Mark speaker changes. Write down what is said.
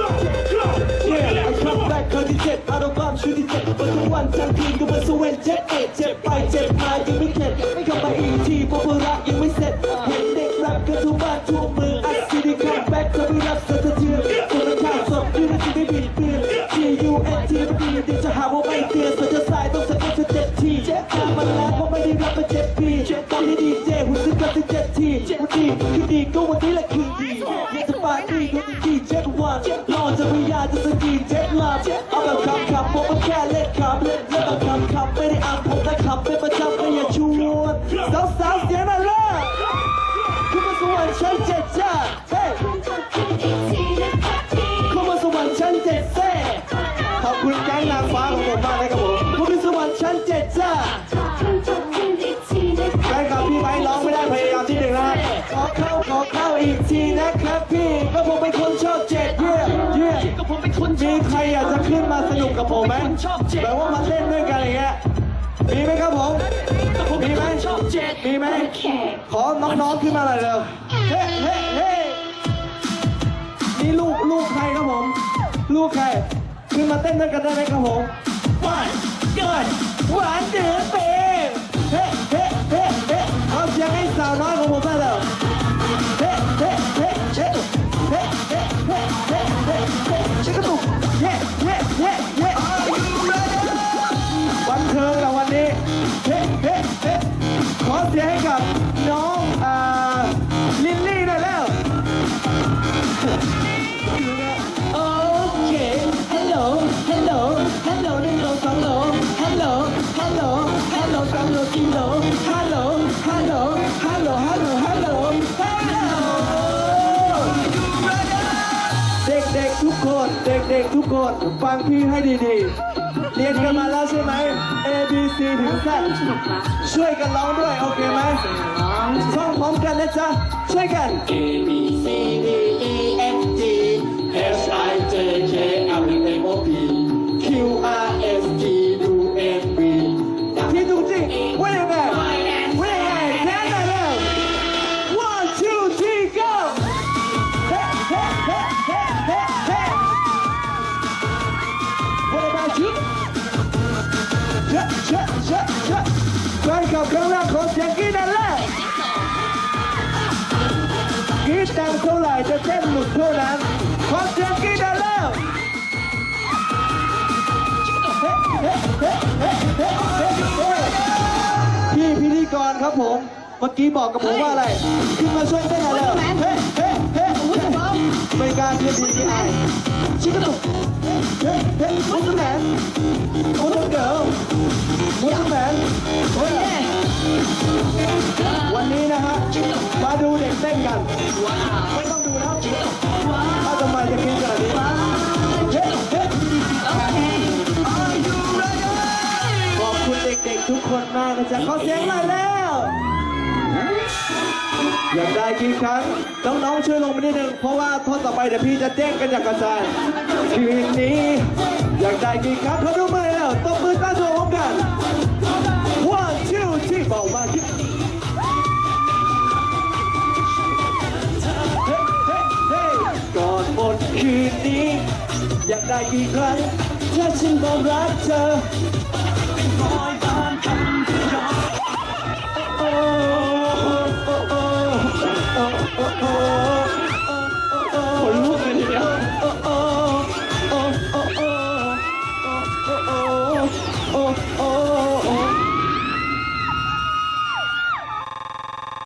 Speaker 1: I come back เคยที่เจ็บอารมณ์ชื่ดีเจ็บเปิทุกวันทั้งคืก็เปิดสเวนเจ็บเจ็บไปเจ็บมายังไม่เข็ดไม่กลับมาอีกทีเพราะภารยังไม่เสร็จเห็นเด็กแรปกันทุกบ้านทั่วเมืองอัดซีดีคัมแบ็กจะไม่รับสะเทือนคนละทางสอบยืนและจะไม่บิดเบือน G U N T ไม่ดีดจะหาว่าไม่เตือนสะเทือน วันดีคือดีก็วันนี้แหละคือดีอยากจะปาร์ตี้ก็ดีเจ็ควันรอจะพยายามจะสกีเจ็คลาเอาแบบคำคำผมก็แค่เล่นคำเล่นแล้วแบบคำคำไม่ได้อ่านผมแต่คำเป็น เป็นคน
Speaker 2: มี
Speaker 1: ใครอยากจะขึ้นมาสนุกกับผมไหมแบบว่ามาเล่นด้วยกันอย่างเงี้ยมีไหมครับผมมีไหม
Speaker 2: ชอบเจ็ด
Speaker 1: มีไหม ขอน้องๆขึ้นมาหน่อยเร็ว เฮ้เฮ้เฮ้นี่ลูกลูกใครครับผม ลูกใคร ขึ้นมาเต้นด้วยกันได้ไหมครับผม
Speaker 2: หวานเกิน
Speaker 1: หวานเดือดเปย์เฮ้เฮ้เฮ้ เฮ้เฮ้เฮ้ขอเสียงให้กับน้องอ่าลิลลี่หน่อยแล้วโอเคฮัลโหลฮัลโหลฮัลโหลหนึ่งโหลสองโหลฮัลโหลฮัลโหลฮัลโหลสามโหลสี่โลฮัลโหลฮัลโหลฮัลโหลฮัลโหลฮัลโหล เด็กๆทุกคนฟังพี่ให้ดีๆ เรียนกันมาแล้วใช่ไหม A B C ถึง Z ช่วยกันร้องด้วย โอเคไหมท่องพร้อมกันนะจ๊ะ ช่วยกัน A B C D E F G H I J K ข้างล่างขอเสียงกรี๊ดนั่นแหละกรี๊ดดังเท่าไหร่จะเต้นหลุดเท่านั้นขอเสียงกรี๊ดนั่นแล้วเฮ้เฮ้เฮ้เฮ้เฮ้เฮ้พี่พิธีกรครับผม เมื่อกี้บอกกับผมว่าอะไร ขึ้นมาช่วยเต้นหน่อยเร็วเฮ้เฮ้เฮ้ เป็นการเรียนดีที่ไอชิคกี้พายเฮ้เฮ้มุสแมนมุสเกิร์ลมุสแมนโอ้ยวันนี้นะฮะมาดูเด็กเต้นกันไม่ต้องดูแล้วถ้าทำไมจะคิดขนาดนี้เฮ้เฮ้ขอบคุณเด็กๆทุกคนมากนะจ๊ะขอเสียงหน่อยแล้ว อยากได้กี่ครั้งน้องๆช่วยลงมานิดนึงเพราะว่าท่อนต่อไปเดี๋ยวพี่จะเด้งกันอย่างกระจายคืนนี้ อยากได้กี่ครั้งเขาดูมือแล้วตบมือตั้งตัวพร้อมกัน one two three บอกมาที่เฮ้เฮ้เฮ้ก่อนหมดคืนนี้ อยากได้กี่ครั้งถ้าฉันบอกรักเธอ